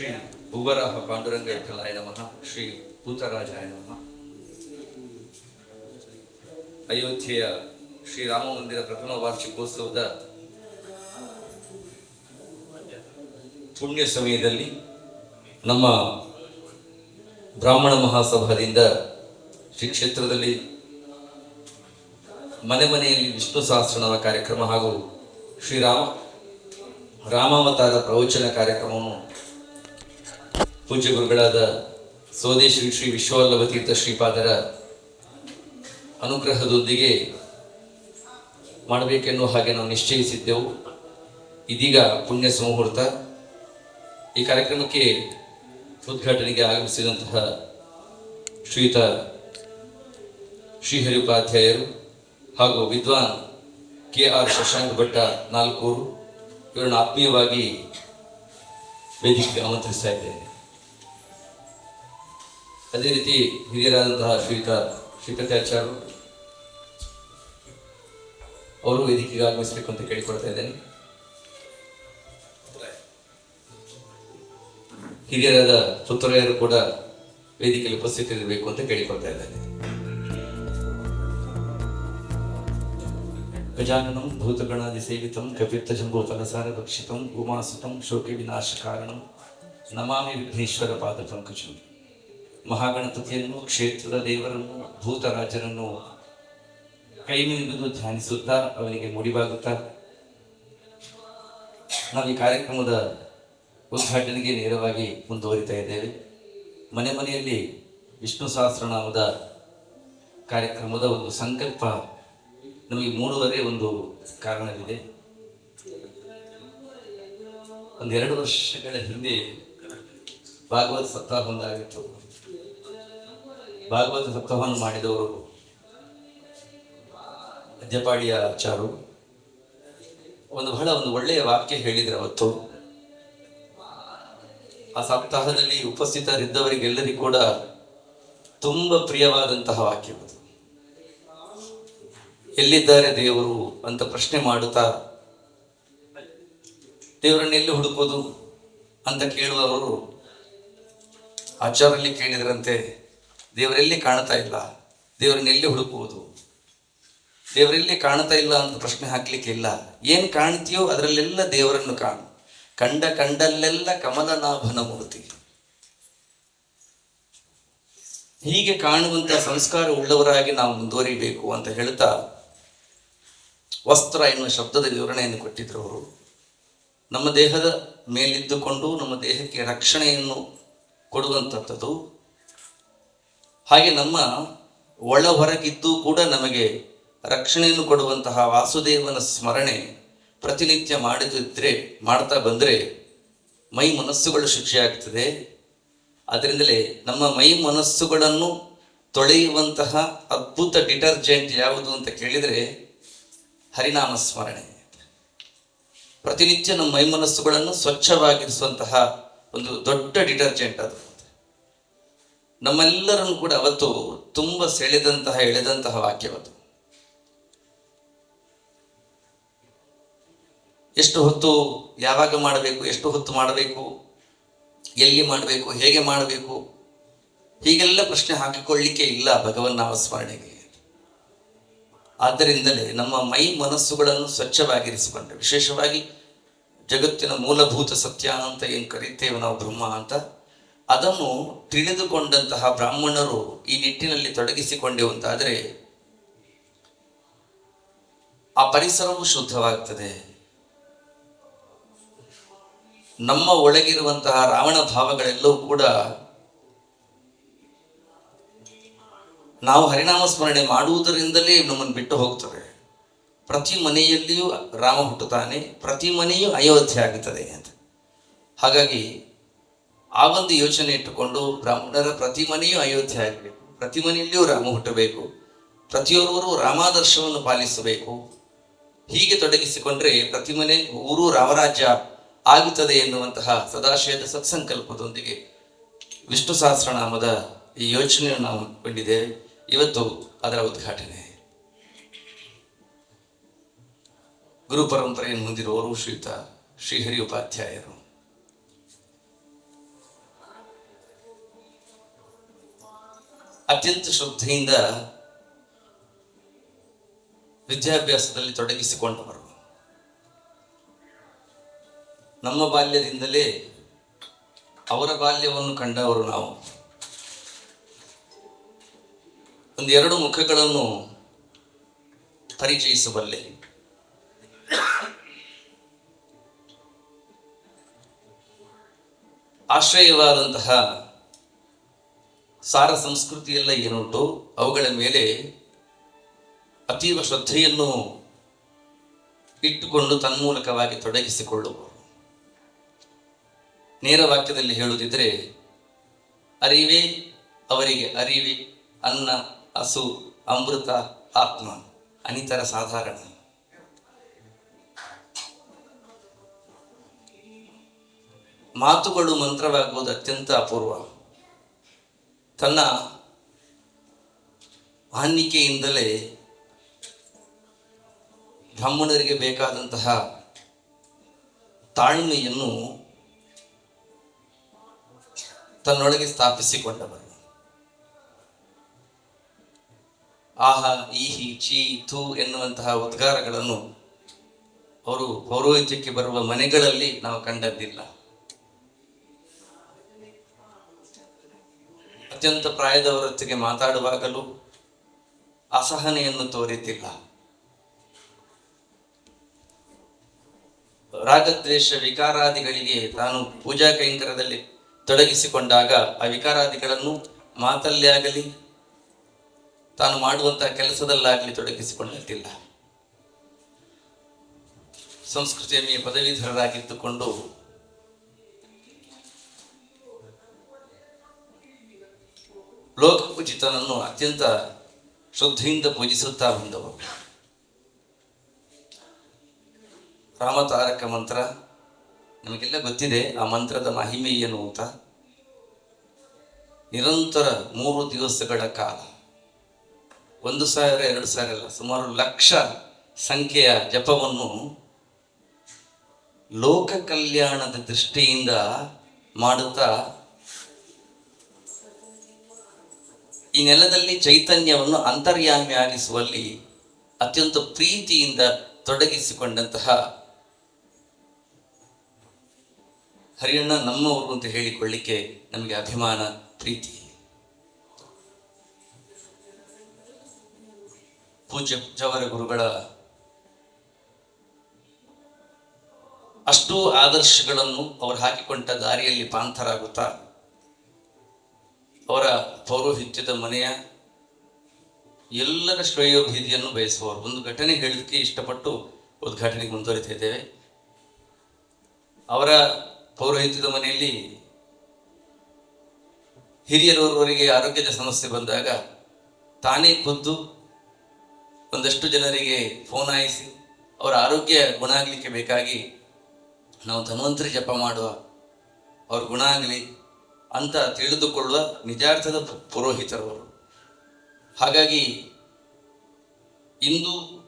ಶ್ರೀ ಭುವರಾಹ ಪಾಂಡುರಂಗ ವಿಠಲಾಯ ನಮಃ, ಶ್ರೀ ಭೂತರಾಜಾಯ ನಮಃ. ಅಯೋಧ್ಯೆಯ ಶ್ರೀರಾಮ ಮಂದಿರ ಪ್ರಥಮ ವಾರ್ಷಿಕೋತ್ಸವದ ಪುಣ್ಯ ಸಮಯದಲ್ಲಿ ನಮ್ಮ ಬ್ರಾಹ್ಮಣ ಮಹಾಸಭಾದಿಂದ ಶ್ರೀ ಕ್ಷೇತ್ರದಲ್ಲಿ ಮನೆ ಮನೆಯಲ್ಲಿ ವಿಷ್ಣು ಸಹಸ್ರನಾಮ ಕಾರ್ಯಕ್ರಮ ಹಾಗೂ ಶ್ರೀರಾಮ ರಾಮಾವತಾರ ಪ್ರವಚನ ಕಾರ್ಯಕ್ರಮವನ್ನು ಪೂಜ್ಯ ಗುರುಗಳಾದ ಸೋದೆ ಶ್ರೀ ವಿಶ್ವವಲ್ಲಭ ತೀರ್ಥ ಶ್ರೀಪಾದರ ಅನುಗ್ರಹದೊಂದಿಗೆ ಮಾಡಬೇಕೆನ್ನುವ ಹಾಗೆ ನಾವು ನಿಶ್ಚಯಿಸಿದ್ದೆವು. ಇದೀಗ ಪುಣ್ಯ ಸುಮುಹೂರ್ತ. ಈ ಕಾರ್ಯಕ್ರಮಕ್ಕೆ ಉದ್ಘಾಟನೆಗೆ ಆಗಮಿಸಿದಂತಹ ಶ್ರೀಯುತ ಶ್ರೀಹರಿ ಉಪಾಧ್ಯಾಯರು ಹಾಗೂ ವಿದ್ವಾನ್ ಕೆ ಆರ್ ಶಶಾಂಕ್ ಭಟ್ಟ ನಾಲ್ಕೂರು ಇವರನ್ನು ಆತ್ಮೀಯವಾಗಿ ವೇದಿಕೆಗೆ ಆಮಂತ್ರಿಸ್ತಾ ಇದ್ದೇನೆ. ಅದೇ ರೀತಿ ಹಿರಿಯರಾದಂತಹ ಶ್ರೀತ ಶ್ರೀಕಂಠಾಚಾರ್ಯರು ಅವರು ವೇದಿಕೆಗೆ ಆಗಮಿಸಬೇಕು ಅಂತ ಕೇಳಿಕೊಳ್ತಾ ಇದ್ದೇನೆ. ಹಿರಿಯರಾದ ಸುತ್ತರೆಯರು ಕೂಡ ವೇದಿಕೆಯಲ್ಲಿ ಉಪಸ್ಥಿತರಿರಬೇಕು ಅಂತ ಕೇಳಿಕೊಳ್ತಾ ಇದ್ದೇನೆ. ಗಜಾನನಂ ಭೂತಗಣಾದಿ ಸೇವಿತಂ ಕಪಿತ್ತ ಜಂಬೋ ಫಲಸಾರ ಭಕ್ಷಿತಂ ಉಮಾಸುತಂ ಶೋಕಿ ವಿನಾಶ ಕಾರಣಂ ನಮಾಮಿ ವಿಘ್ನೇಶ್ವರ ಪಾದ ಪಂಕಜಂ. ಮಹಾಗಣಪತಿಯನ್ನು, ಕ್ಷೇತ್ರದ ದೇವರನ್ನು, ಭೂತರಾಜರನ್ನು ಕೈ ಮುಗಿದು ಧ್ಯಾನಿಸುತ್ತಾ ಅವನಿಗೆ ಮುಡಿಬಾಗುತ್ತಾ ನಾವು ಈ ಕಾರ್ಯಕ್ರಮದ ಉದ್ಘಾಟನೆಗೆ ನೇರವಾಗಿ ಮುಂದುವರಿತಾ ಇದ್ದೇವೆ. ಮನೆ ಮನೆಯಲ್ಲಿ ವಿಷ್ಣು ಸಹಸ್ರನಾಮದ ಕಾರ್ಯಕ್ರಮದ ಒಂದು ಸಂಕಲ್ಪ ನಮಗೆ ಮೂಡುವರೆ ಒಂದು ಕಾರಣವಿದೆ. ಒಂದೆರಡು ವರ್ಷಗಳ ಹಿಂದೆ ಭಾಗವತ್ ಸಪ್ತಾಹ ಒಂದಾಗಿತ್ತು. ಭಾಗವತ ಸಪ್ತಾಹವನ್ನು ಮಾಡಿದವರು ಅದ್ಯಪಾಡಿಯ ಚಾರು ಒಂದು ಬಹಳ ಒಂದು ಒಳ್ಳೆಯ ವಾಕ್ಯ ಹೇಳಿದರು ಅವತ್ತು. ಆ ಸಪ್ತಾಹದಲ್ಲಿ ಉಪಸ್ಥಿತರಿದ್ದವರಿಗೆಲ್ಲರಿಗೂ ಕೂಡ ತುಂಬ ಪ್ರಿಯವಾದಂತಹ ವಾಕ್ಯವದು ಎಲ್ಲಿದ್ದಾರೆ ದೇವರು ಅಂತ ಪ್ರಶ್ನೆ ಮಾಡುತ್ತಾ, ದೇವರನ್ನ ಎಲ್ಲಿ ಹುಡುಕೋದು ಅಂತ ಕೇಳುವವರು ಆಚಾರಲ್ಲಿ ಕೇಳಿದ್ರಂತೆ ದೇವರೆಲ್ಲಿ ಕಾಣ್ತಾ ಇಲ್ಲ? ದೇವರನ್ನೆಲ್ಲಿ ಹುಡುಕುವುದು? ದೇವರೆಲ್ಲಿ ಕಾಣ್ತಾ ಇಲ್ಲ ಅಂತ ಪ್ರಶ್ನೆ ಹಾಕ್ಲಿಕ್ಕೆ ಇಲ್ಲ. ಏನ್ ಕಾಣ್ತೀಯೋ ಅದರಲ್ಲೆಲ್ಲ ದೇವರನ್ನು ಕಾಣು. ಕಂಡ ಕಂಡಲ್ಲೆಲ್ಲ ಕಮಲನಾಭನ ಮೂರ್ತಿ. ಹೀಗೆ ಕಾಣುವಂತಹ ಸಂಸ್ಕಾರ ಉಳ್ಳವರಾಗಿ ನಾವು ಮುಂದುವರಿಬೇಕು ಅಂತ ಹೇಳ್ತಾ ವಸ್ತ್ರ ಎನ್ನುವ ಶಬ್ದದ ವಿವರಣೆಯನ್ನು ಕೊಟ್ಟಿದ್ರು ಅವರು. ನಮ್ಮ ದೇಹದ ಮೇಲಿದ್ದುಕೊಂಡು ನಮ್ಮ ದೇಹಕ್ಕೆ ರಕ್ಷಣೆಯನ್ನು ಕೊಡುವಂಥದ್ದು ಹಾಗೆ ನಮ್ಮ ಒಳ ಹೊರಗಿದ್ದು ಕೂಡ ನಮಗೆ ರಕ್ಷಣೆಯನ್ನು ಕೊಡುವಂತಹ ವಾಸುದೇವನ ಸ್ಮರಣೆ ಪ್ರತಿನಿತ್ಯ ಮಾಡಿದ್ರೆ, ಮಾಡ್ತಾ ಬಂದರೆ ಮೈ ಮನಸ್ಸುಗಳು ಶಿಕ್ಷೆಯಾಗ್ತದೆ ಅದರಿಂದಲೇ ನಮ್ಮ ಮೈ ಮನಸ್ಸುಗಳನ್ನು ತೊಳೆಯುವಂತಹ ಅದ್ಭುತ ಡಿಟರ್ಜೆಂಟ್ ಯಾವುದು ಅಂತ ಕೇಳಿದರೆ ಹರಿನಾಮ ಸ್ಮರಣೆ. ಪ್ರತಿನಿತ್ಯ ನಮ್ಮ ಮೈ ಮನಸ್ಸುಗಳನ್ನು ಸ್ವಚ್ಛವಾಗಿರಿಸುವಂತಹ ಒಂದು ದೊಡ್ಡ ಡಿಟರ್ಜೆಂಟ್ ಅದು. ನಮ್ಮೆಲ್ಲರನ್ನು ಕೂಡ ಅವತ್ತು ತುಂಬ ಸೆಳೆದಂತಹ, ಎಳೆದಂತಹ ವಾಕ್ಯವತ್ತು ಎಷ್ಟು ಹೊತ್ತು ಯಾವಾಗ ಮಾಡಬೇಕು, ಎಷ್ಟು ಹೊತ್ತು ಮಾಡಬೇಕು, ಎಲ್ಲಿ ಮಾಡಬೇಕು, ಹೇಗೆ ಮಾಡಬೇಕು, ಹೀಗೆಲ್ಲ ಪ್ರಶ್ನೆ ಹಾಕಿಕೊಳ್ಳಿಕ್ಕೆ ಇಲ್ಲ ಭಗವನ್ ನಾಮ ಸ್ಮರಣೆಗೆ ಆದ್ದರಿಂದಲೇ ನಮ್ಮ ಮೈ ಮನಸ್ಸುಗಳನ್ನು ಸ್ವಚ್ಛವಾಗಿರಿಸಿಕೊಂಡ್ರೆ ವಿಶೇಷವಾಗಿ ಜಗತ್ತಿನ ಮೂಲಭೂತ ಸತ್ಯ ಅಂತ ಏನು ಕರೀತೇವೆ ನಾವು ಬ್ರಹ್ಮ ಅಂತ ಅದನ್ನು ತಿಳಿದುಕೊಂಡಂತಹ ಬ್ರಾಹ್ಮಣರು ಈ ನಿಟ್ಟಿನಲ್ಲಿ ತೊಡಗಿಸಿಕೊಂಡೆವು ಅಂತಾದರೆ ಆ ಪರಿಸರವು ಶುದ್ಧವಾಗ್ತದೆ. ನಮ್ಮ ಒಳಗಿರುವಂತಹ ರಾವಣ ಭಾವಗಳೆಲ್ಲವೂ ಕೂಡ ನಾವು ಹರಿನಾಮ ಸ್ಮರಣೆ ಮಾಡುವುದರಿಂದಲೇ ನಮ್ಮನ್ನು ಬಿಟ್ಟು ಹೋಗ್ತವೆ. ಪ್ರತಿ ಮನೆಯಲ್ಲಿಯೂ ರಾಮ ಹುಟ್ಟುತ್ತಾನೆ, ಪ್ರತಿ ಮನೆಯೂ ಅಯೋಧ್ಯೆ ಆಗುತ್ತದೆ ಅಂತ. ಹಾಗಾಗಿ ಆ ಒಂದು ಯೋಚನೆ ಇಟ್ಟುಕೊಂಡು ಬ್ರಾಹ್ಮಣರ ಪ್ರತಿ ಮನೆಯೂ ಅಯೋಧ್ಯೆ ಆಗಬೇಕು. ಪ್ರತಿ ಮನೆಯಲ್ಲಿಯೂ ರಾಮ ಹುಟ್ಟಬೇಕು. ಪ್ರತಿಯೊಬ್ಬರು ರಾಮಾದರ್ಶವನ್ನು ಪಾಲಿಸಬೇಕು. ಹೀಗೆ ತೊಡಗಿಸಿಕೊಂಡ್ರೆ ಪ್ರತಿ ಮನೆ ಊರು ರಾಮರಾಜ್ಯ ಆಗುತ್ತದೆ ಎನ್ನುವಂತಹ ಸದಾಶಯದ ಸತ್ಸಂಕಲ್ಪದೊಂದಿಗೆ ವಿಷ್ಣು ಸಹಸ್ರನಾಮದ ಈ ಯೋಚನೆಯನ್ನು ನಾವು ಕೊಂಡಿದ್ದೇವೆ ಇವತ್ತು ಅದರ ಉದ್ಘಾಟನೆ. ಗುರು ಪರಂಪರೆಯನ್ನು ಹೊಂದಿರುವವರು ಶ್ರೀಯುತ ಶ್ರೀಹರಿ ಉಪಾಧ್ಯಾಯರು ಅತ್ಯಂತ ಶ್ರದ್ಧೆಯಿಂದ ವಿದ್ಯಾಭ್ಯಾಸದಲ್ಲಿ ತೊಡಗಿಸಿಕೊಂಡವರು. ನಮ್ಮ ಬಾಲ್ಯದಿಂದಲೇ ಅವರ ಬಾಲ್ಯವನ್ನು ಕಂಡವರು ನಾವು. ಒಂದೆರಡು ಮುಖಗಳನ್ನು ಪರಿಚಯಿಸಬಲ್ಲೆ ಆಶ್ರಯವಾದಂತಹ ಸಾರ ಸಂಸ್ಕೃತಿಯೆಲ್ಲ ಏನುಂಟು, ಅವುಗಳ ಮೇಲೆ ಅತೀವ ಶ್ರದ್ಧೆಯನ್ನು ಇಟ್ಟುಕೊಂಡು ತನ್ಮೂಲಕವಾಗಿ ತೊಡಗಿಸಿಕೊಳ್ಳುವರು. ನೇರ ವಾಕ್ಯದಲ್ಲಿ ಹೇಳುವುದಿದ್ರೆ, ಅರಿವೆ ಅವರಿಗೆ ಅರಿವೆ, ಅನ್ನ, ಹಸು, ಅಮೃತ, ಆತ್ಮ, ಅನಿತರ ಸಾಧಾರಣ. ಮಾತುಗಳು ಮಂತ್ರವಾಗುವುದು ಅತ್ಯಂತ ಅಪೂರ್ವ. ತನ್ನ ಆನ್ನಿಕೆಯಿಂದಲೇ ಬ್ರಾಹ್ಮಣರಿಗೆ ಬೇಕಾದಂತಹ ತಾಳ್ಮೆಯನ್ನು ತನ್ನೊಳಗೆ ಸ್ಥಾಪಿಸಿಕೊಂಡವರು ಆಹ, ಈಹಿ, ಚೀ, ಥೂ ಎನ್ನುವಂತಹ ಉದ್ಗಾರಗಳನ್ನು ಅವರು ಪೌರೋಹಿತ್ಯಕ್ಕೆ ಬರುವ ಮನೆಗಳಲ್ಲಿ ನಾವು ಕಂಡದ್ದಿಲ್ಲ. ಅತ್ಯಂತ ಪ್ರಾಯದವರೊತ್ತಿಗೆ ಮಾತಾಡುವಾಗಲೂ ಅಸಹನೆಯನ್ನು ತೋರಿತಿಲ್ಲ ರಾಗದ್ವೇಷ ವಿಕಾರಾದಿಗಳಿಗೆ ತಾನು ಪೂಜಾ ಕೈಂಕರದಲ್ಲಿ ತೊಡಗಿಸಿಕೊಂಡಾಗ ಆ ವಿಕಾರಾದಿಗಳನ್ನು ಮಾತಲ್ಲಿ ಆಗಲಿ, ತಾನು ಮಾಡುವಂತಹ ಕೆಲಸದಲ್ಲಾಗಲಿ ತೊಡಗಿಸಿಕೊಂಡಿರ್ತಿಲ್ಲ ಸಂಸ್ಕೃತಿಯ ಪದವೀಧರರಾಗಿದ್ದುಕೊಂಡು ಲೋಕಪೂಜಿತನನ್ನು ಅತ್ಯಂತ ಶ್ರದ್ಧೆಯಿಂದ ಪೂಜಿಸುತ್ತಾ ಬಂದವರು. ರಾಮತಾರಕ ಮಂತ್ರ, ನಮಗೆಲ್ಲ ಗೊತ್ತಿದೆ, ಆ ಮಂತ್ರದ ಮಹಿಮೆ ಏನು ಅಂತ. ನಿರಂತರ ಮೂರು ದಿವಸಗಳ ಕಾಲ. ಒಂದು ಸಾವಿರ, ಎರಡು ಸಾವಿರ ಅಲ್ಲ, ಸುಮಾರು ಲಕ್ಷ ಸಂಖ್ಯೆಯ ಜಪವನ್ನು ಲೋಕ ಕಲ್ಯಾಣದ ದೃಷ್ಟಿಯಿಂದ ಮಾಡುತ್ತಾ ಈ ನೆಲದಲ್ಲಿ ಚೈತನ್ಯವನ್ನು ಅಂತರ್ಯಾಮಿಯಾಗಿಸುವಲ್ಲಿ ಅತ್ಯಂತ ಪ್ರೀತಿಯಿಂದ ತೊಡಗಿಸಿಕೊಂಡಂತಹ ಹರಿಯಣ್ಣ ನಮ್ಮವರು ಅಂತ ಹೇಳಿಕೊಳ್ಳಿಕ್ಕೆ ನಮಗೆ ಅಭಿಮಾನ, ಪ್ರೀತಿ. ಪೂಜ್ಯ ಜವರ ಗುರುಗಳ ಅಷ್ಟೂ ಆದರ್ಶಗಳನ್ನು ಅವರು ಹಾಕಿಕೊಂಡ ದಾರಿಯಲ್ಲಿ ಪಾಂಥರಾಗುತ್ತಾ ಅವರ ಪೌರೋಹಿತ್ಯದ ಮನೆಯ ಎಲ್ಲರ ಶ್ರೇಯೋಭಿಧಿಯನ್ನು ಬಯಸುವವರು. ಒಂದು ಘಟನೆ ಹೇಳಲಿಕ್ಕೆ ಇಷ್ಟಪಟ್ಟು ಉದ್ಘಾಟನೆಗೆ ಮುಂದುವರಿತಾ ಇದ್ದೇವೆ. ಅವರ ಪೌರೋಹಿತ್ಯದ ಮನೆಯಲ್ಲಿ ಹಿರಿಯರವರವರಿಗೆ ಆರೋಗ್ಯದ ಸಮಸ್ಯೆ ಬಂದಾಗ ತಾನೇ ಖುದ್ದು ಒಂದಷ್ಟು ಜನರಿಗೆ ಫೋನ್ ಹಾಯಿಸಿ ಅವರ ಆರೋಗ್ಯ ಗುಣ ಆಗಲಿಕ್ಕೆ ಬೇಕಾಗಿ ನಾವು ಧನ್ವಂತರಿ ಜಪ ಮಾಡುವ ಅವ್ರ ಗುಣ ಆಗಲಿ ಅಂತ ತಿಳಿದುಕೊಳ್ಳುವ ನಿಜಾರ್ಥದ ಪುರೋಹಿತರವರು. ಹಾಗಾಗಿ ಇಂದು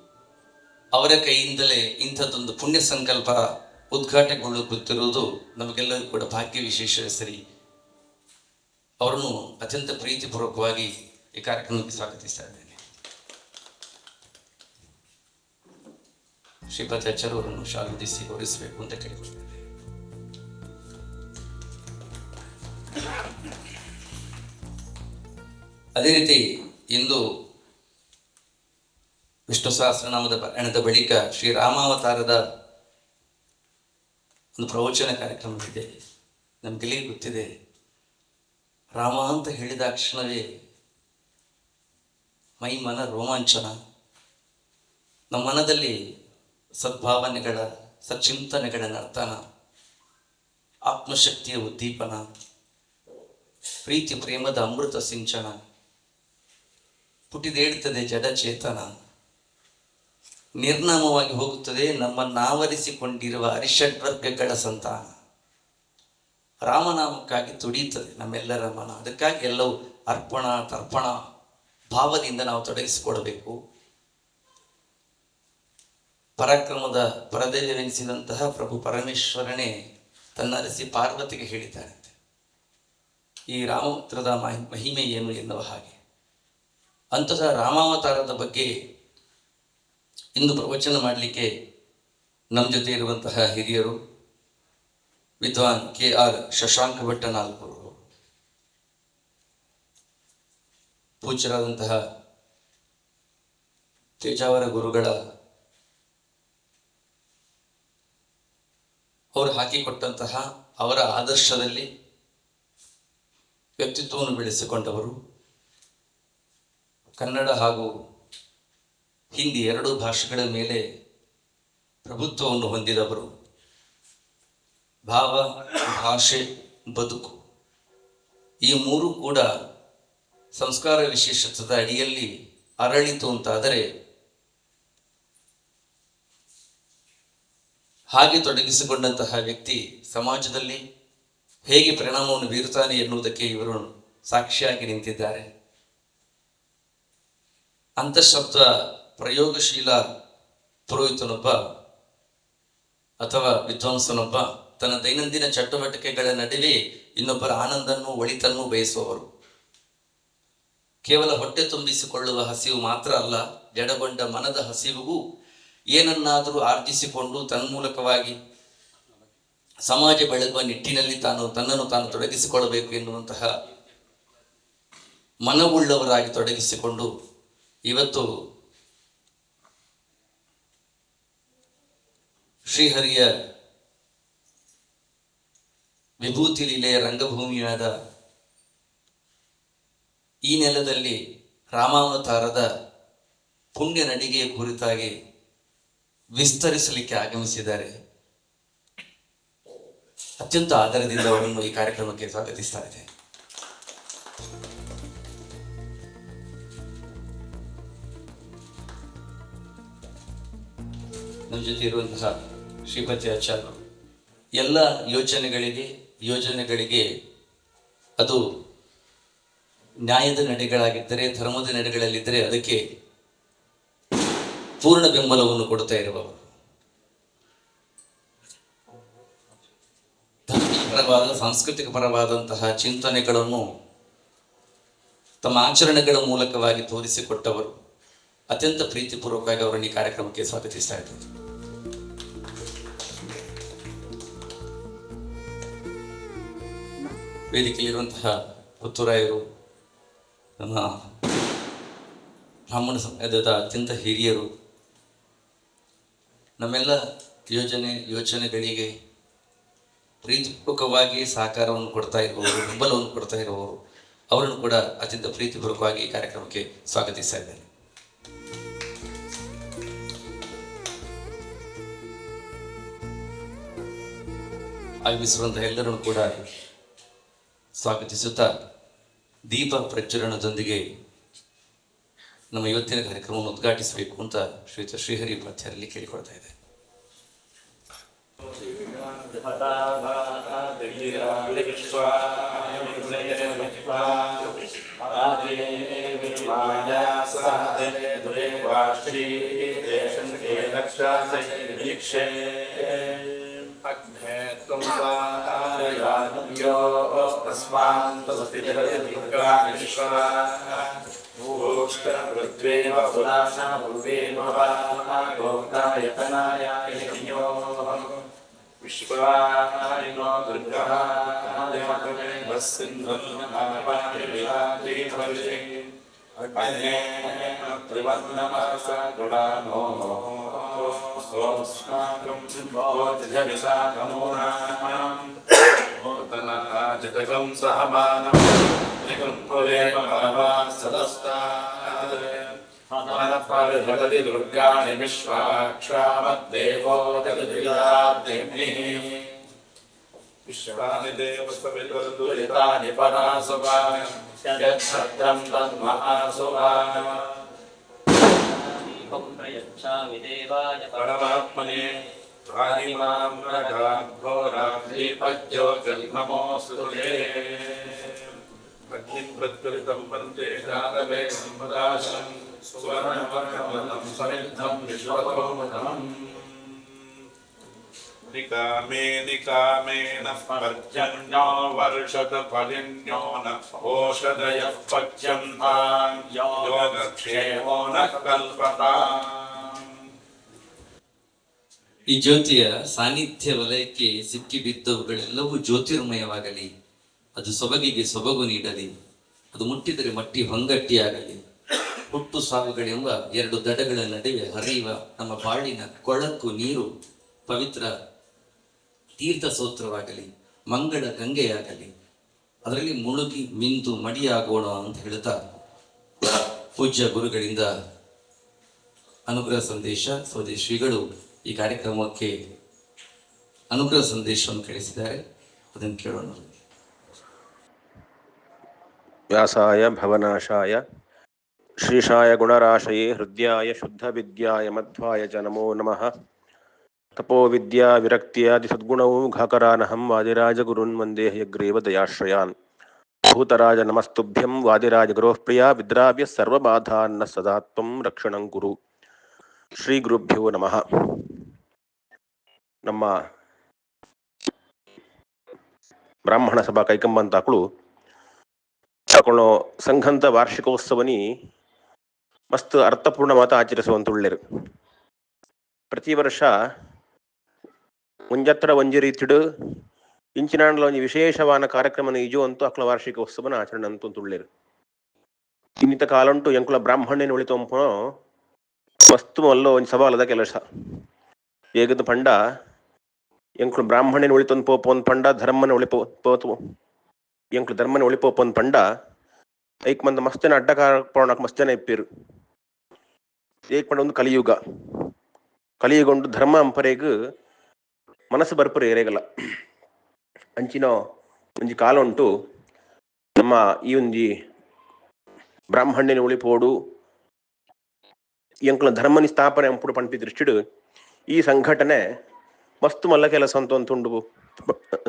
ಅವರ ಕೈಯಿಂದಲೇ ಇಂಥದ್ದೊಂದು ಪುಣ್ಯ ಸಂಕಲ್ಪ ಉದ್ಘಾಟನೆಗೊಳ್ಳುತ್ತಿರುವುದು ನಮಗೆಲ್ಲರಿಗೂ ಕೂಡ ಭಾಗ್ಯ ವಿಶೇಷ ಸರಿ. ಅವರನ್ನು ಅತ್ಯಂತ ಪ್ರೀತಿಪೂರ್ವಕವಾಗಿ ಈ ಕಾರ್ಯಕ್ರಮಕ್ಕೆ ಸ್ವಾಗತಿಸ್ತಾ ಇದ್ದೇನೆ. ಶ್ರೀಪತಿ ಅವರನ್ನು ಸ್ವಾಗತಿಸಿ ಗೌರವಿಸಬೇಕು ಅಂತ ಕೇಳಿಕೊಳ್ತೇನೆ. ಅದೇ ರೀತಿ ಇಂದು ವಿಷ್ಣು ಸಹಸ್ರನಾಮದ ಪಾರಾಯಣದ ಬಳಿಕ ಶ್ರೀರಾಮಾವತಾರದ ಒಂದು ಪ್ರವಚನ ಕಾರ್ಯಕ್ರಮವಿದೆ ನಮಗೆಲ್ಲಿ ಗೊತ್ತಿದೆ? ರಾಮ ಅಂತ ಹೇಳಿದ ಕ್ಷಣವೇ ಮೈ ಮನ ರೋಮಾಂಚನ. ನಮ್ಮ ಮನದಲ್ಲಿ ಸದ್ಭಾವನೆಗಳ ಸಚಿಂತನೆಗಳ ನರ್ತನ, ಆತ್ಮಶಕ್ತಿಯ ಉದ್ದೀಪನ. ಪ್ರೀತಿ, ಪ್ರೇಮದ ಅಮೃತ ಸಿಂಚನ. ಪುಟಿದೇಳುತ್ತದೆ ಜಡ ಚೇತನ. ನಿರ್ನಾಮವಾಗಿ ಹೋಗುತ್ತದೆ ನಮ್ಮನ್ನಾವರಿಸಿಕೊಂಡಿರುವ ಅರಿಷಡ್ವರ್ಗಗಳ ಸಂತಾನ. ರಾಮನಾಮಕ್ಕಾಗಿ ತುಡಿಯುತ್ತದೆ ನಮ್ಮೆಲ್ಲರ ಮನ. ಅದಕ್ಕಾಗಿ ಎಲ್ಲವೂ ಅರ್ಪಣ, ತರ್ಪಣ ಭಾವದಿಂದ ನಾವು ತೊಡಗಿಸಿಕೊಡಬೇಕು. ಪರಾಕ್ರಮದ ಪರದೇವೆನಿಸಿದಂತಹ ಪ್ರಭು ಪರಮೇಶ್ವರನೇ ತನ್ನರಿಸಿ ಪಾರ್ವತಿಗೆ ಹೇಳಿದ್ದಾರಂತೆ ಈ ರಾಮಪುತ್ರದ ಮಹಿ- ಮಹಿಮೆ ಏನು ಎನ್ನುವ ಹಾಗೆ. ಅಂತಹ ರಾಮಾವತಾರದ ಬಗ್ಗೆ ಇಂದು ಪ್ರವಚನ ಮಾಡಲಿಕ್ಕೆ ನಮ್ಮ ಜೊತೆ ಇರುವಂತಹ ಹಿರಿಯರು, ವಿದ್ವಾನ್ ಕೆ ಆರ್ ಶಶಾಂಕ ಭಟ್ಟ ನಾಲ್ಕರು ಪೂಜ್ಯರಾದಂತಹ ತೇಜಾವರ ಗುರುಗಳ ಅವರು ಹಾಕಿಕೊಟ್ಟಂತಹ ಅವರ ಆದರ್ಶದಲ್ಲಿ ವ್ಯಕ್ತಿತ್ವವನ್ನು ಬೆಳೆಸಿಕೊಂಡವರು. ಕನ್ನಡ ಹಾಗೂ ಹಿಂದಿ ಎರಡೂ ಭಾಷೆಗಳ ಮೇಲೆ ಪ್ರಭುತ್ವವನ್ನು ಹೊಂದಿದವರು. ಭಾವ, ಭಾಷೆ, ಬದುಕು. ಈ ಮೂರು ಕೂಡ ಸಂಸ್ಕಾರ ವಿಶೇಷತ್ವದ ಅಡಿಯಲ್ಲಿ ಅರಳಿತು ಅಂತಾದರೆ ಹಾಗೆ ತೊಡಗಿಸಿಕೊಂಡಂತಹ ವ್ಯಕ್ತಿ ಸಮಾಜದಲ್ಲಿ ಹೇಗೆ ಪರಿಣಾಮವನ್ನು ಬೀರುತ್ತಾನೆ ಎನ್ನುವುದಕ್ಕೆ ಇವರು ಸಾಕ್ಷಿಯಾಗಿ ನಿಂತಿದ್ದಾರೆ. ಅಂತಃಶಬ್ದ ಪ್ರಯೋಗಶೀಲ ಪುರೋಹಿತನೊಬ್ಬ ಅಥವಾ ವಿದ್ವಾಂಸನೊಬ್ಬ ತನ್ನ ದೈನಂದಿನ ಚಟುವಟಿಕೆಗಳ ನಡುವೆ ಇನ್ನೊಬ್ಬರ ಆನಂದನ್ನು ಒಳಿತನ್ನು ಬಯಸುವವರು. ಕೇವಲ ಹೊಟ್ಟೆ ತುಂಬಿಸಿಕೊಳ್ಳುವ ಹಸಿವು ಮಾತ್ರ ಅಲ್ಲ, ಜಡಗೊಂಡ ಮನದ ಹಸಿವಿಗೂ ಏನನ್ನಾದರೂ ಆರ್ಜಿಸಿಕೊಂಡು ತನ್ಮೂಲಕವಾಗಿ ಸಮಾಜ ಬೆಳಗುವ ನಿಟ್ಟಿನಲ್ಲಿ ತಾನು ತನ್ನನ್ನು ತಾನು ತೊಡಗಿಸಿಕೊಳ್ಳಬೇಕು ಎನ್ನುವಂತಹ ಮನವುಳ್ಳವರಾಗಿ ತೊಡಗಿಸಿಕೊಂಡು ಇವತ್ತು ಶ್ರೀಹರಿಯ ವಿಭೂತಿ ಲೀಲೆಯ ರಂಗಭೂಮಿಯಾದ ಈ ನೆಲದಲ್ಲಿ ರಾಮಾವತಾರದ ಪುಣ್ಯ ನಡಿಗೆಯ ಕುರಿತಾಗಿ ವಿಸ್ತರಿಸಲಿಕ್ಕೆ ಆಗಮಿಸಿದ್ದಾರೆ. ಅತ್ಯಂತ ಆಧಾರದಿಂದ ಅವರನ್ನು ಈ ಕಾರ್ಯಕ್ರಮಕ್ಕೆ ಸ್ವಾಗತಿಸ್ತಾ ಇದೆ ನಮ್ಮ ಜೊತೆ ಇರುವಂತಹ ಶ್ರೀಪತಿ ಆಚಾರ್ಯರು ಎಲ್ಲ ಯೋಚನೆಗಳಿಗೆ, ಯೋಜನೆಗಳಿಗೆ ಅದು ನ್ಯಾಯದ ನಡೆಗಳಾಗಿದ್ದರೆ, ಧರ್ಮದ ನಡೆಗಳಲ್ಲಿದ್ದರೆ ಅದಕ್ಕೆ ಪೂರ್ಣ ಬೆಂಬಲವನ್ನು ಕೊಡ್ತಾ ಇರುವವರು. ಪರವಾದ, ಸಾಂಸ್ಕೃತಿಕ ಪರವಾದಂತಹ ಚಿಂತನೆಗಳನ್ನು ತಮ್ಮ ಆಚರಣೆಗಳ ಮೂಲಕವಾಗಿ ತೋರಿಸಿಕೊಟ್ಟವರು. ಅತ್ಯಂತ ಪ್ರೀತಿಪೂರ್ವಕವಾಗಿ ಅವರನ್ನು ಈ ಕಾರ್ಯಕ್ರಮಕ್ಕೆ ಸ್ವಾಗತಿಸ್ತಾ ಇದ್ದಾರೆ ವೇದಿಕೆಯಲ್ಲಿರುವಂತಹ ಪುತ್ತೂರಾಯರು, ನಮ್ಮ ಬ್ರಾಹ್ಮಣ ಸಮಾಜದ ಅತ್ಯಂತ ಹಿರಿಯರು, ನಮ್ಮೆಲ್ಲ ಯೋಜನೆ ಯೋಚನೆಗಳಿಗೆ ಪ್ರೀತಿಪೂರ್ವಕವಾಗಿ ಸಹಕಾರವನ್ನು ಕೊಡ್ತಾ ಇರುವವರು, ಬೆಂಬಲವನ್ನು ಕೊಡ್ತಾ ಇರುವವರು, ಅವರನ್ನು ಕೂಡ ಅತ್ಯಂತ ಪ್ರೀತಿಪೂರ್ವಕವಾಗಿ ಕಾರ್ಯಕ್ರಮಕ್ಕೆ ಸ್ವಾಗತಿಸ್ತಾ ಇದ್ದೇನೆ. ಆಗಮಿಸಿರುವಂತಹ ಎಲ್ಲರನ್ನು ಕೂಡ ಸ್ವಾಗತಿಸುತ್ತಾ ದೀಪ ಪ್ರಜ್ವಲನದೊಂದಿಗೆ ನಮ್ಮ ಇವತ್ತಿನ ಕಾರ್ಯಕ್ರಮವನ್ನು ಉದ್ಘಾಟಿಸಬೇಕು ಅಂತ ಶ್ರೀಯುತ ಶ್ರೀಹರಿ ಉಪಾಧ್ಯಾಯರಲ್ಲಿ ಕೇಳಿಕೊಳ್ತಾ ಇದೆ अग्ने त्वं स्वाहारयानयोस्तस्मान् तस्तिजगद्विश्वानि विश्वा भूष्टपृथ्वेव पुराणा भुवेव गोप्तायतनाय यज्ञोः विश्वायनो दुर्गः वस्सिन्धुर्नमापादिविहात्रिवर्षे अग्ने त्रिवर्णमासा गुणानो सोऽस्माकं बोधजविषाकमूनाम् ओतनाजगं सहमानं निगं पुरेव सदस्तात् मानपरिभगति दुर्गाणि विश्वाक्षामद्देवो जगद्विरादेव्निः विश्वानि देवसवितुर्दुरितानि परासुभानि यच्छत्रं तन्महासुभानि प्रयच्छामि देवाय परमात्मने त्वाहि मां रगाघोराब्धिपज्योतिर्नमोऽस्तु ते अग्निं प्रज्वलितं वन्दे जातवे सम्पदाशं सुवर्णवर्णमलं समिद्धं विश्वतोमुखम् निकामे निकामेन पर्जन्यो वर्षत फलिन्यो न ओषधयः पच्यन्ताम् योगक्षेमो न कल्पताम् ಈ ಜ್ಯೋತಿಯ ಸಾನ್ನಿಧ್ಯ ವಲಯಕ್ಕೆ ಸಿಕ್ಕಿ ಬಿದ್ದವುಗಳೆಲ್ಲವೂ ಜ್ಯೋತಿರ್ಮಯವಾಗಲಿ ಅದು ಸೊಬಗಿಗೆ ಸೊಬಗು ನೀಡಲಿ ಅದು ಮುಟ್ಟಿದರೆ ಮಟ್ಟಿ ಹೊಂಗಟ್ಟಿಯಾಗಲಿ ಹುಟ್ಟು ಸಾವುಗಳೆಂಬ ಎರಡು ದಡಗಳ ನಡುವೆ ಹರಿಯುವ ನಮ್ಮ ಬಾಳಿನ ಕೊಳಕು ನೀರು ಪವಿತ್ರ ತೀರ್ಥ ಸೂತ್ರವಾಗಲಿ ಮಂಗಳ ಗಂಗೆಯಾಗಲಿ, ಅದರಲ್ಲಿ ಮುಳುಗಿ ಮಿಂದು ಮಡಿಯಾಗೋಣ ಅಂತ ಹೇಳ್ತಾ ಪೂಜ್ಯ ಗುರುಗಳಿಂದ ಅನುಗ್ರಹ ಸಂದೇಶ ಸೋದಿ ಶ್ರೀಗಳು ಈ ಕಾರ್ಯಕ್ರಮಕ್ಕೆ ಅನುಗ್ರಹ ಸಂದೇಶವನ್ನು ಕಳಿಸಿದ್ದಾರೆ. ಅದನ್ನು ಕೇಳೋಣ. ವ್ಯಾಸಾಯ ಭವನಾಶಾಯ శ్రీషాయ గుణరాశయే హృదయాయ శుద్ధ విద్యాయ మధ్వాయ చ నమో నమ. తపో విద్యా విరక్త్యాది సద్గుణౌఘాకరానహం వాదిరాజగురున్ వందే యగ్రీవదయాశ్రయాన్ భూతరాజ నమస్తుభ్యం వాదిరాజగురోః ప్రియా విద్రావ్య సర్వబాధాన్న సదాత్వం రక్షణం కురు. ಶ್ರೀ ಗುರುಭ್ಯೋ ನಮಃ ನಮ್ಮ ಬ್ರಾಹ್ಮಣ ಸಭಾ ಕೈಕಂಬಂತಾಕಳು ತಕೊಳ್ಳೋ ಸಂಘಂತ ಮಸ್ತ್ ಅರ್ಥಪೂರ್ಣ ಮಾತ ಆಚರಿಸುವಂತುಳ್ಳೇರು. ಪ್ರತಿ ವರ್ಷ ಮುಂಜತ್ರ ಒಂಜಿ ರೀತಿಡು ಇಂಚಿನಾಂಡ್ಲ ಒಂಜಿ ವಿಶೇಷವಾದ ಕಾರ್ಯಕ್ರಮ ಈಜು ಅಂತೂ ಅಕ್ಲ ವಾರ್ಷಿಕೋತ್ಸವನ ಆಚರಣೆ ಅಂತೂ ತುಳ್ಳೇರು ಇನ್ನಿತ ಕಾಲಂಟು ಎಂಕುಲ ಬ್ರಾಹ್ಮಣ್ಯನ ಉಳಿತೊಂಪನೋ ಮಸ್ತ್ ಅಲ್ಲೋ ಒಂಜಿ ಸವಾಲದ ಕೆಲಸ. ಏಗದ ಪಂಡ ಎಂಕುಳು ಬ್ರಾಹ್ಮಣ್ಯನ ಉಳಿತೊಂದು ಪೋಪೊಂದು ಪಂಡ, ಧರ್ಮನ ಉಳಿಪೋ ಪೋತು ಎಂಕುಳು ಧರ್ಮನ ಉಳಿಪೋಪೊಂದು ಪಂಡ, ಐಕ್ ಮಂದ ಮಸ್ತನೆ ಅಡ್ಡ ಅಡ್ಡಕಾರ ಮಸ್ತನ ಇಪ್ಪಿರು. ಏಕ್ ಪಂಡ ಒಂದು ಕಲಿಯುಗ. ಕಲಿಯುಗೊಂಡು ಧರ್ಮ ಅಂಪರೆಗ್ ಮನಸ್ಸು ಬರ್ಪುರ ಏರೆಗಲ್ಲ. ಅಂಚಿನ ಒಂಜಿ ಕಾಲ ಉಂಟು. ನಮ್ಮ ಈ ಒಂಜಿ ಬ್ರಾಹ್ಮಣ್ಯನ ಉಳಿಪೋಡು ಎಂಕ್ಲ ಧರ್ಮನಿ ಸ್ಥಾಪನೆ ಅಂಪುಡು ಪಂಪಿ ದೃಷ್ಟಿಡು, ಈ ಸಂಘಟನೆ ಮಸ್ತು ಮಲ್ಲ ಕೆಲಸ ಅಂತ ಉಂಡು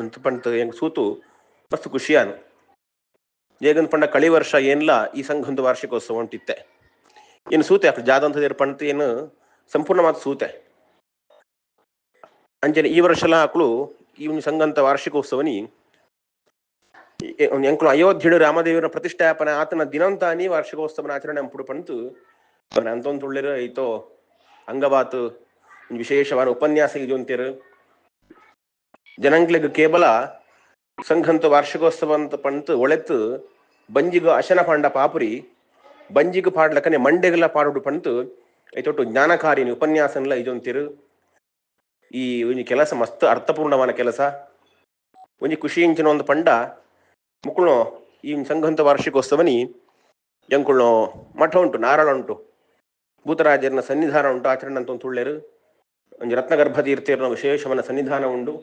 ಅಂತ ಪಂತ ಹೆಂಗ್ ಸೂತು, ಮಸ್ತು ಖುಷಿಯಾನು. ಏಗಂದ್ ಪಂಡ ಕಳಿ ವರ್ಷ ಏನ್ಲ ಈ ಸಂಘದ ವಾರ್ಷಿಕೋತ್ಸವ ಉಂಟಿತ್ತೆ. ಏನು ಸೂತೆ ಅಕ್ಕ ಜಾದಂತದ ಪಂತ ಏನು ಸಂಪೂರ್ಣ ಮಾತು ಸೂತೆ. ಅಂಜನ, ಈ ವರ್ಷಲ ಹಾಕಲು ಒಂದು ಸಂಘಂತ ವಾರ್ಷಿಕೋತ್ಸವನಿ. ಎಂಕ್ಲು ಅಯೋಧ್ಯೆಡು ರಾಮದೇವರ ಪ್ರತಿಷ್ಠಾಪನೆ ಆತನ ದಿನಂತಾನಿ ವಾರ್ಷಿಕೋತ್ಸವನ ಆಚರಣೆ ಅಂಪುಡು ಪಂತು ಅಂತೊಂದು ತುಳ್ಳಿರು ಐತೋ, ಅಂಗವಾತು ವಿಶೇಷವಾದ ಉಪನ್ಯಾಸ ಇದು ಅಂತೀರು ಜನಂಗ್ಲಿಗ್ ಕೇವಲ ಸಂಘಂತ ವಾರ್ಷಿಕೋತ್ಸವ ಅಂತ ಪಂತ್ ಒಳೆತು ಬಂಜಿಗ ಅಶನ ಪಾಂಡ ಪಾಪುರಿ ಬಂಜಿಗ ಪಾಡ್ಲಕನೆ ಮಂಡೆಗೆಲ್ಲ ಪಾಡುಡು ಪಂತು ಐತೊಟ್ಟು ಜ್ಞಾನಕಾರಿನಿ ಉಪನ್ಯಾಸನ್ಲ ಇದೊಂತಿರು ಈ ಒಂಜಿ ಕೆಲಸ ಮಸ್ತ್ ಅರ್ಥಪೂರ್ಣವಾದ ಕೆಲಸ. ಒಂಜಿ ಇಂಚಿನ ಒಂದು ಪಂಡ ಮುಕ್ಕುಳು ಈ ಸಂಘಂತ ವಾರ್ಷಿಕೋತ್ಸವನಿ ಎಂಕುಳು ಮಠ ಉಂಟು, ನಾರಳ ಉಂಟು. ಭೂತರಾಜರನ ಸನ್ನಿಧಾನ ಉಂಟು, ಆಚರಣೆ ಅಂತ ಒಂದು ತುಳ್ಳೇರು. ರತ್ನಗರ್ಭ ತೀರ್ಥೇರನ ವಿಶೇಷವನ ಸನ್ನಿಧಾನ ಉಂಟು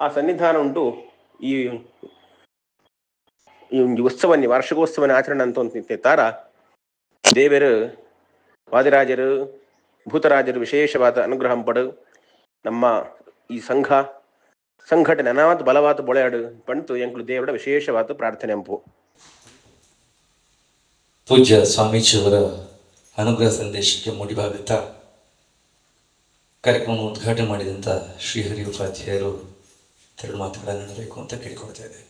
ಆ ಸನ್ನಿಧಾನ ಉಂಟು ಈ ಈ ಉತ್ಸವನಿ ವಾರ್ಷಿಕೋತ್ಸವನ ಆಚರಣೆ ಅಂತ ಒಂದು ತಾರ. ದೇವರು, ವಾದಿರಾಜರು, ಭೂತರಾಜರು ವಿಶೇಷವಾದ ಅನುಗ್ರಹ ಪಡು. ನಮ್ಮ ಈ ಸಂಘ, ಸಂಘಟನೆ ಅನಾಥ ಬಲವಾದ ಬೊಳೆಯಾಡು ಪಂತು ಎಂಕ್ಲು ದೇವರ ವಿಶೇಷವಾದ ಪ್ರಾರ್ಥನೆ ಅಂಪು ಪೂಜ್ಯ ಸ್ವಾಮೀಜಿಯವರ ಅನುಗ್ರಹ ಸಂದೇಶಕ್ಕೆ ಮುಡಿಭಾಗುತ್ತ ಕಾರ್ಯಕ್ರಮ ಉದ್ಘಾಟನೆ ಮಾಡಿದಂಥ ಶ್ರೀಹರಿ ಉಪಾಧ್ಯಾಯರು ಎರಡು ಮಾತುಗಳನ್ನಾಡಬೇಕು ಅಂತ ಕೇಳಿಕೊಳ್ತಾ ಇದ್ದೇನೆ.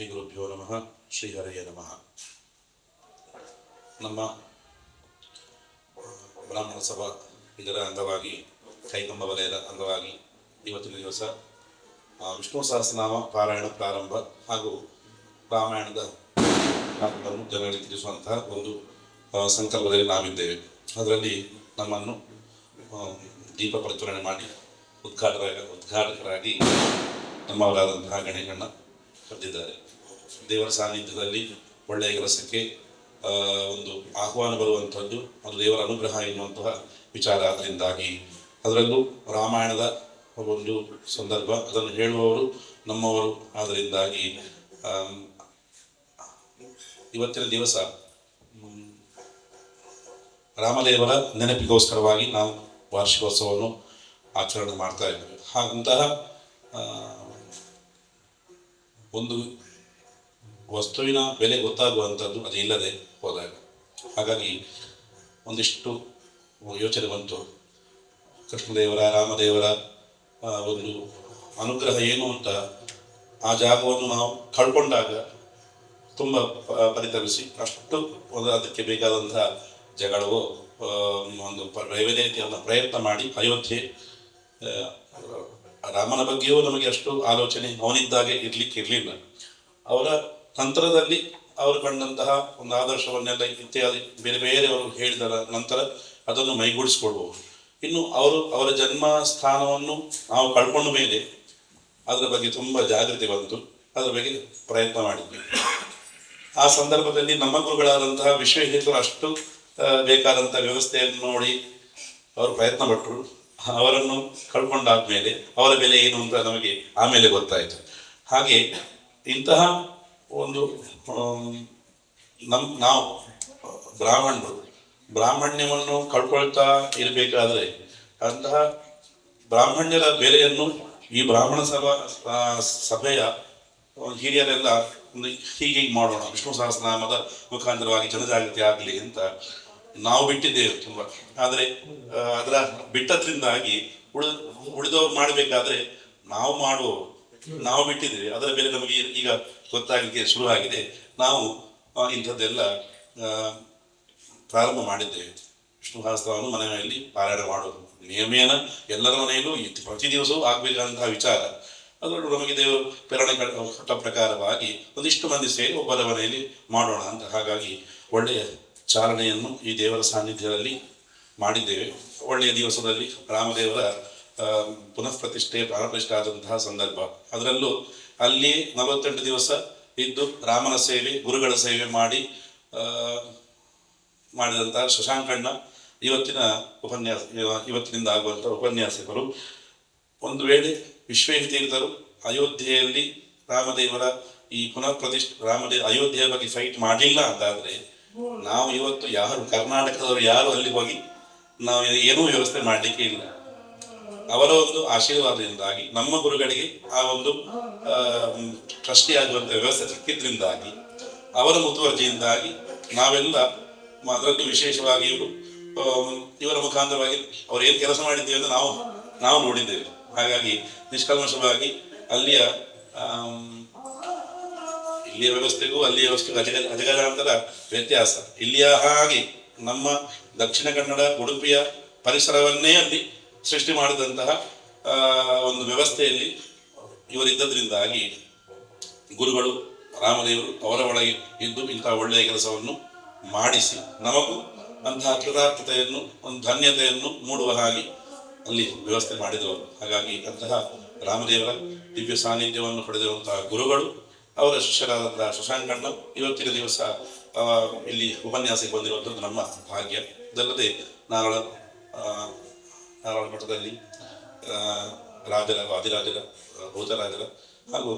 ಶ್ರೀ ಗುರುಭ್ಯೋ ನಮಃ ಶ್ರೀ ಹರಿಯ ನಮಃ. ನಮ್ಮ ಬ್ರಾಹ್ಮಣ ಸಭಾ ಇದರ ಅಂಗವಾಗಿ ಕೈಕಂಬ ವಲಯದ ಅಂಗವಾಗಿ ಇವತ್ತಿನ ದಿವಸ ವಿಷ್ಣು ಸಹಸ್ರನಾಮ ಪಾರಾಯಣ ಪ್ರಾರಂಭ ಹಾಗೂ ರಾಮಾಯಣದ ಜನಗಳಿಗೆ ತಿಳಿಸುವಂತಹ ಒಂದು ಸಂಕಲ್ಪದಲ್ಲಿ ನಾವಿದ್ದೇವೆ. ಅದರಲ್ಲಿ ನಮ್ಮನ್ನು ದೀಪ ಪ್ರಚುರಣೆ ಮಾಡಿ ಉದ್ಘಾಟಕ ಉದ್ಘಾಟಕರಾಗಿ ನಮ್ಮವರಾದಂತಹ ಗಣೇಶಣ್ಣ ಕರೆದಿದ್ದಾರೆ. ದೇವರ ಸಾನ್ನಿಧ್ಯದಲ್ಲಿ ಒಳ್ಳೆಯ ಕೆಲಸಕ್ಕೆ ಒಂದು ಆಹ್ವಾನ ಬರುವಂಥದ್ದು, ಅದು ದೇವರ ಅನುಗ್ರಹ ಎನ್ನುವಂತಹ ವಿಚಾರ ಅದರಿಂದಾಗಿ. ಅದರಲ್ಲೂ ರಾಮಾಯಣದ ಒಂದು ಸಂದರ್ಭ, ಅದನ್ನು ಹೇಳುವವರು ನಮ್ಮವರು. ಆದ್ದರಿಂದಾಗಿ ಇವತ್ತಿನ ದಿವಸ ರಾಮದೇವರ ನೆನಪಿಗೋಸ್ಕರವಾಗಿ ನಾವು ವಾರ್ಷಿಕೋತ್ಸವವನ್ನು ಆಚರಣೆ ಮಾಡ್ತಾ ಇದ್ದೇವೆ. ಹಾಗಂತಹ ಒಂದು ವಸ್ತುವಿನ ಬೆಲೆ ಗೊತ್ತಾಗುವಂಥದ್ದು ಅದು ಇಲ್ಲದೆ ಹೋದಾಗ. ಹಾಗಾಗಿ ಒಂದಿಷ್ಟು ಯೋಚನೆ ಬಂತು. ಕೃಷ್ಣದೇವರ, ರಾಮದೇವರ ಒಂದು ಅನುಗ್ರಹ ಏನು ಅಂತ ಆ ಜಾಗವನ್ನು ನಾವು ಕಳ್ಕೊಂಡಾಗ ತುಂಬ ಪರಿತಪಿಸಿ ಅಷ್ಟು ಒಂದು ಅದಕ್ಕೆ ಬೇಕಾದಂತಹ ಜಗಳವೋ ಒಂದು ವೈವಿಧ್ಯತೆಯನ್ನು ಪ್ರಯತ್ನ ಮಾಡಿ ಅಯೋಧ್ಯೆ ರಾಮನ ಬಗ್ಗೆಯೂ ನಮಗೆ ಅಷ್ಟು ಆಲೋಚನೆ ಅವನಿದ್ದಾಗೆ ಇರ್ಲಿಕ್ಕೆ ಇರಲಿಲ್ಲ. ಅವರ ನಂತರದಲ್ಲಿ ಅವರು ಕಂಡಂತಹ ಒಂದು ಆದರ್ಶವನ್ನೆಲ್ಲ ಇತ್ಯಾದಿ ಬೇರೆ ಬೇರೆಯವರು ಹೇಳಿದ ನಂತರ ಅದನ್ನು ಮೈಗೂಡಿಸ್ಕೊಳ್ಬಹುದು ಇನ್ನು ಅವರು ಅವರ ಜನ್ಮ ಸ್ಥಾನವನ್ನು ನಾವು ಕಳ್ಕೊಂಡ ಮೇಲೆ ಅದರ ಬಗ್ಗೆ ತುಂಬ ಜಾಗೃತಿ ಬಂತು. ಅದರ ಬಗ್ಗೆ ಪ್ರಯತ್ನ ಮಾಡಿದ್ವಿ. ಆ ಸಂದರ್ಭದಲ್ಲಿ ನಮ್ಮ ಗುರುಗಳಾದಂತಹ ವಿಶ್ವಹಿತರು ಅಷ್ಟು ಬೇಕಾದಂಥ ವ್ಯವಸ್ಥೆಯನ್ನು ನೋಡಿ ಅವರು ಪ್ರಯತ್ನ ಪಟ್ಟರು. ಅವರನ್ನು ಕಳ್ಕೊಂಡಾದ್ಮೇಲೆ ಅವರ ಬೆಲೆ ಏನು ಅಂತ ನಮಗೆ ಆಮೇಲೆ ಗೊತ್ತಾಯಿತು. ಹಾಗೆ ಇಂತಹ ಒಂದು ನಮ್, ನಾವು, ಬ್ರಾಹ್ಮಣರು, ಬ್ರಾಹ್ಮಣ್ಯವನ್ನು ಕಳ್ಕೊಳ್ತಾ ಇರಬೇಕಾದ್ರೆ ಅಂತಹ ಬ್ರಾಹ್ಮಣ್ಯರ ಬೆಲೆಯನ್ನು ಈ ಬ್ರಾಹ್ಮಣ ಸಭಾ ಸಭೆಯ ಹಿರಿಯರೆಲ್ಲ ಒಂದು ಹೀಗೆ ಮಾಡೋಣ, ವಿಷ್ಣು ಸಹಸ್ರನಾಮದ ಮುಖಾಂತರವಾಗಿ ಜನಜಾಗೃತಿ ಆಗಲಿ ಅಂತ ನಾವು ಬಿಟ್ಟಿದ್ದೇವೆ ತುಂಬ. ಆದರೆ ಅದರ ಬಿಟ್ಟದ್ರಿಂದಾಗಿ ಉಳಿದ, ಉಳಿದವ್ರು ಮಾಡಬೇಕಾದ್ರೆ ನಾವು ಮಾಡುವ ನಾವು ಬಿಟ್ಟಿದ್ದೇವೆ. ಅದರ ಮೇಲೆ ನಮಗೆ ಈಗ ಗೊತ್ತಾಗಲಿಕ್ಕೆ ಶುರು ಆಗಿದೆ. ನಾವು ಇಂಥದ್ದೆಲ್ಲ ಪ್ರಾರಂಭ ಮಾಡಿದ್ದೇವೆ. ವಿಷ್ಣು ಸಹಸ್ರವನ್ನು ಮನೆಯಲ್ಲಿ ಪಾರಾಯಣ ಮಾಡೋದು. ನಿಯಮೇನ ಎಲ್ಲರ ಮನೆಯಲ್ಲೂ. ಪ್ರತಿ ದಿವಸವೂ ಆಗಬೇಕಾದಂತಹ ವಿಚಾರ. ಅದರಲ್ಲೂ ನಮಗೆ ದೇವರು ಪ್ರೇರಣೆ ಕಟ್ಟ ಪ್ರಕಾರವಾಗಿ ಒಂದಿಷ್ಟು ಮಂದಿ ಸೇರಿ ಒಬ್ಬರ ಮನೆಯಲ್ಲಿ ಮಾಡೋಣ ಅಂತ. ಹಾಗಾಗಿ ಒಳ್ಳೆಯ ಚಾಲನೆಯನ್ನು ಈ ದೇವರ ಸಾನ್ನಿಧ್ಯದಲ್ಲಿ ಮಾಡಿದ್ದೇವೆ. ಒಳ್ಳೆಯ ದಿವಸದಲ್ಲಿ ರಾಮದೇವರ ಪುನಃ ಪ್ರತಿಷ್ಠೆ ಪ್ರಾಣಪ್ರತಿಷ್ಠೆ ಆದಂತಹ ಸಂದರ್ಭ. ಅದರಲ್ಲೂ ಅಲ್ಲಿ ನಲವತ್ತೆಂಟು ದಿವಸ ಇದ್ದು ರಾಮನ ಸೇವೆ, ಗುರುಗಳ ಸೇವೆ ಮಾಡಿ ಮಾಡಿದಂತಹ ಶಶಾಂಕಣ್ಣ ಇವತ್ತಿನ ಉಪನ್ಯಾಸ, ಇವತ್ತಿನಿಂದ ಆಗುವಂಥ ಉಪನ್ಯಾಸಕರು. ಒಂದು ವೇಳೆ ವಿಶ್ವೇಶತೀರ್ಥರು ಅಯೋಧ್ಯೆಯಲ್ಲಿ ರಾಮದೇವರ ಈ ಪುನಃ ಪ್ರತಿಷ್ಠೆ ರಾಮದೇವ ಅಯೋಧ್ಯೆಯ ಬಗ್ಗೆ ಫೈಟ್ ಮಾಡಲಿಲ್ಲ ಅಂತಾದ್ರೆ, ನಾವು ಇವತ್ತು ಯಾರು, ಕರ್ನಾಟಕದವರು ಯಾರು ಅಲ್ಲಿ ಹೋಗಿ, ನಾವು ಏನೂ ವ್ಯವಸ್ಥೆ ಮಾಡಲಿಕ್ಕೆ ಇಲ್ಲ. ಅವರ ಒಂದು ಆಶೀರ್ವಾದದಿಂದಾಗಿ, ನಮ್ಮ ಗುರುಗಳಿಗೆ ಆ ಒಂದು ಟ್ರಸ್ಟಿ ಆಗುವಂಥ ವ್ಯವಸ್ಥೆ ಸಿಕ್ಕಿದ್ರಿಂದಾಗಿ, ಅವರ ಮುತುವರ್ಜಿಯಿಂದಾಗಿ ನಾವೆಲ್ಲ ಅದರಲ್ಲೂ ವಿಶೇಷವಾಗಿ ಇವರು ಇವರ ಮುಖಾಂತರವಾಗಿ ಅವ್ರು ಏನು ಕೆಲಸ ಮಾಡಿದ್ದೇವೆ ಅಂತ ನಾವು ನಾವು ನೋಡಿದ್ದೇವೆ. ಹಾಗಾಗಿ ನಿಷ್ಕಲ್ಮಶವಾಗಿ ಅಲ್ಲಿಯ ಇಲ್ಲಿಯ ವ್ಯವಸ್ಥೆಗೂ ಅಲ್ಲಿಯ ವ್ಯವಸ್ಥೆಗೂ ಅಜಗ ಅಜಗಜಾಂತರ ವ್ಯತ್ಯಾಸ. ಇಲ್ಲಿಯ ಹಾಗೆ ನಮ್ಮ ದಕ್ಷಿಣ ಕನ್ನಡ, ಉಡುಪಿಯ ಪರಿಸರವನ್ನೇ ಅಲ್ಲಿ ಸೃಷ್ಟಿ ಮಾಡಿದಂತಹ ಒಂದು ವ್ಯವಸ್ಥೆಯಲ್ಲಿ ಇವರಿದ್ದದ್ರಿಂದಾಗಿ ಗುರುಗಳು, ರಾಮದೇವರು ಅವರ ಒಳಗೆ ಇದ್ದು ಇಂತಹ ಒಳ್ಳೆಯ ಕೆಲಸವನ್ನು ಮಾಡಿಸಿ, ನಮಗೂ ಅಂತಹ ಕೃತಾರ್ಥತೆಯನ್ನು, ಒಂದು ಧನ್ಯತೆಯನ್ನು ಮೂಡುವ ಹಾಗೆ ಅಲ್ಲಿ ವ್ಯವಸ್ಥೆ ಮಾಡಿದವರು. ಹಾಗಾಗಿ ಅಂತಹ ರಾಮದೇವರ ದಿವ್ಯ ಸಾನ್ನಿಧ್ಯವನ್ನು ಪಡೆದಿರುವಂತಹ ಗುರುಗಳು, ಅವರ ಶಿಷ್ಯರಾದಂತಹ ಶಶಾಂಕಣ್ಣ ಇವತ್ತಿನ ದಿವಸ ಇಲ್ಲಿ ಉಪನ್ಯಾಸಕ್ಕೆ ಬಂದಿರುವಂಥದ್ದು ನಮ್ಮ ಭಾಗ್ಯ. ಇದಲ್ಲದೆ ನಾಗಳ ನಾರಾಯಣ ಮಠದಲ್ಲಿ ರಾಜರ ವಾದಿರಾಜರ ಭೂತರಾಜರ ಹಾಗೂ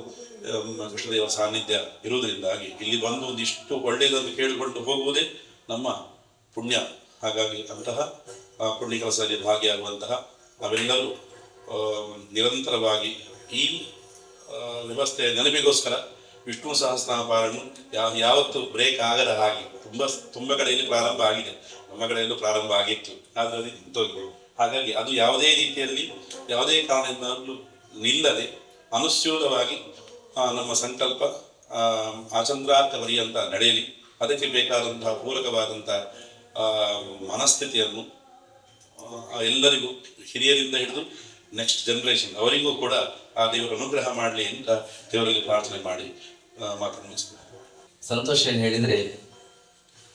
ಕೃಷ್ಣದೇವರ ಸಾನ್ನಿಧ್ಯ ಇರುವುದರಿಂದಾಗಿ ಇಲ್ಲಿ ಬಂದು ಒಂದಿಷ್ಟು ಒಳ್ಳೆಯದನ್ನು ಕೇಳಿಕೊಂಡು ಹೋಗುವುದೇ ನಮ್ಮ ಪುಣ್ಯ. ಹಾಗಾಗಿ ಅಂತಹ ಪುಣ್ಯ ಕೆಲಸದಲ್ಲಿ ಭಾಗಿಯಾಗುವಂತಹ ನಾವೆಲ್ಲರೂ ನಿರಂತರವಾಗಿ ಈ ವ್ಯವಸ್ಥೆಯ ನೆನಪಿಗೋಸ್ಕರ ವಿಷ್ಣು ಸಹಸ್ರನಾಮಪಾರನ್ನು ಯಾವ ಯಾವತ್ತು ಬ್ರೇಕ್ ಆಗದ ಹಾಗೆ ತುಂಬ ತುಂಬ ಕಡೆಯಲ್ಲಿ ಪ್ರಾರಂಭ ಆಗಿದೆ. ನಮ್ಮ ಕಡೆಯಲ್ಲೂ ಪ್ರಾರಂಭ ಆಗಿತ್ತು. ಆದರೆ ಅದು ನಿಂತೋಗಿದೆ ಹಾಗಾಗಿ ಅದು ಯಾವುದೇ ರೀತಿಯಲ್ಲಿ ಯಾವುದೇ ಕಾರಣದಿಂದಲೂ ನಿಲ್ಲದೆ ಅನುಸ್ಯೂತವಾಗಿ ನಮ್ಮ ಸಂಕಲ್ಪ ಆಚಂದ್ರಾರ್ಥ ಪರ್ಯಂತ ನಡೆಯಲಿ. ಅದಕ್ಕೆ ಬೇಕಾದಂತಹ ಪೂರಕವಾದಂಥ ಮನಸ್ಥಿತಿಯನ್ನು ಎಲ್ಲರಿಗೂ ಹಿರಿಯರಿಂದ ಹಿಡಿದು ನೆಕ್ಸ್ಟ್ ಜನರೇಷನ್ ಅವರಿಗೂ ಕೂಡ ಆ ದೇವರ ಅನುಗ್ರಹ ಮಾಡಲಿ ಅಂತ ದೇವರಲ್ಲಿ ಪ್ರಾರ್ಥನೆ ಮಾಡಿ ಮಾತನ್ನು ಸಂತೋಷ ಏನು ಹೇಳಿದರೆ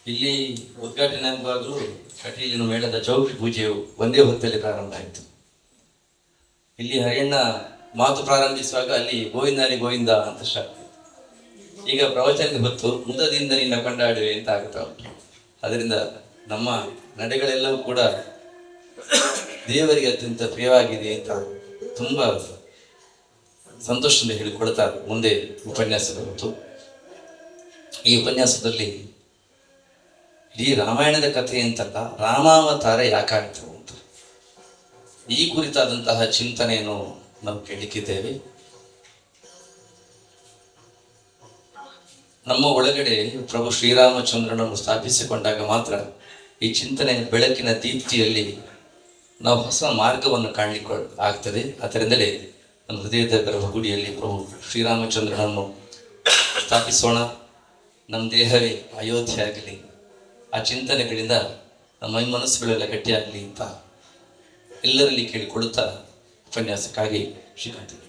ಇಲ್ಲಿ ಉದ್ಘಾಟನೆ ಆಗುವಾಗಲೂ ಕಟೀಲಿನ ಮೇಳದ ಚೌಕಿ ಪೂಜೆಯು ಒಂದೇ ಹೊತ್ತಲ್ಲಿ ಪ್ರಾರಂಭ ಆಯಿತು. ಇಲ್ಲಿ ಹರಿಯಣ್ಣ ಮಾತು ಪ್ರಾರಂಭಿಸುವಾಗ ಅಲ್ಲಿ ಗೋವಿಂದಾನಿ ಗೋವಿಂದ ಅಂತ ಸ್ಟಾರ್ಟ್ ಈಗ ಪ್ರವಚನದ ಹೊತ್ತು ಮುದದಿಂದ ನಿನ್ನ ಕೊಂಡಾಡುವೆ ಅಂತ ಆಗ್ತಾ ಅದರಿಂದ ನಮ್ಮ ನಡೆಗಳೆಲ್ಲವೂ ಕೂಡ ದೇವರಿಗೆ ಅತ್ಯಂತ ಪ್ರಿಯವಾಗಿದೆ ಅಂತ ತುಂಬ ಸಂತೋಷದಿಂದ ಹೇಳಿಕೊಳ್ತಾರೆ ಮುಂದೆ ಉಪನ್ಯಾಸದ ಹೊತ್ತು. ಈ ಉಪನ್ಯಾಸದಲ್ಲಿ ಇಡೀ ರಾಮಾಯಣದ ಕಥೆ ಅಂತಲ್ಲ, ರಾಮಾವತಾರ ಯಾಕಾಯಿತು ಅಂತ. ಈ ಕುರಿತಾದಂತಹ ಚಿಂತನೆಯನ್ನು ನಾವು ಕೇಳಿಕ್ಕಿದ್ದೇವೆ. ನಮ್ಮ ಒಳಗಡೆ ಪ್ರಭು ಶ್ರೀರಾಮಚಂದ್ರನನ್ನು ಸ್ಥಾಪಿಸಿಕೊಂಡಾಗ ಮಾತ್ರ ಈ ಚಿಂತನೆ ಬೆಳಕಿನ ದೀಪ್ತಿಯಲ್ಲಿ ನಾವು ಹೊಸ ಮಾರ್ಗವನ್ನು ಕಾಣಲಿಕ್ಕೆ ಆಗ್ತದೆ. ಅದರಿಂದಲೇ ನಮ್ಮ ಹೃದಯದ ಗರ್ಭಗುಡಿಯಲ್ಲಿ ಪ್ರಭು ಶ್ರೀರಾಮಚಂದ್ರನನ್ನು ಸ್ಥಾಪಿಸೋಣ. ನಮ್ಮ ದೇಹವೇ ಅಯೋಧ್ಯೆ ಆಗಲಿ. ಆ ಚಿಂತನೆಗಳಿಂದ ನಮ್ಮ ಮನಸ್ಸುಗಳೆಲ್ಲ ಗಟ್ಟಿಯಾಗಲಿ ಅಂತ ಎಲ್ಲರಲ್ಲಿ ಕೇಳಿಕೊಳ್ಳುತ್ತಾ ಉಪನ್ಯಾಸಕ್ಕಾಗಿ ಶ್ರೀಕಾಂತಿ